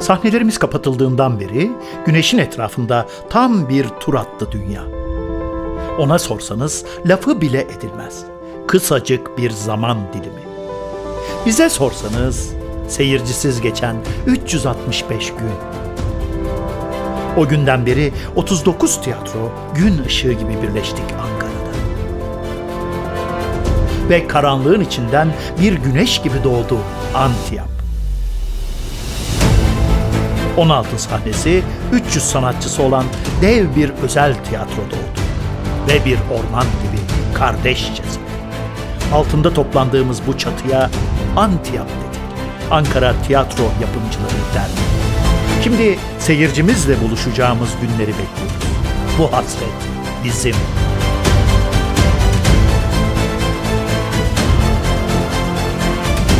Sahnelerimiz kapatıldığından beri güneşin etrafında tam bir tur attı dünya. Ona sorsanız lafı bile edilmez. Kısacık bir zaman dilimi. Bize sorsanız seyircisiz geçen 365 gün. O günden beri 39 tiyatro gün ışığı gibi birleştik Ankara'da. Ve karanlığın içinden bir güneş gibi doğdu Antiyap. 16 sahnesi 300 sanatçısı olan dev bir özel tiyatro doğdu. Ve bir orman gibi kardeşçesine. Altında toplandığımız bu çatıya Antiyap dedik. Ankara Tiyatro Yapımcıları Derneği. Şimdi seyircimizle buluşacağımız günleri bekliyoruz. Bu hasret bizim.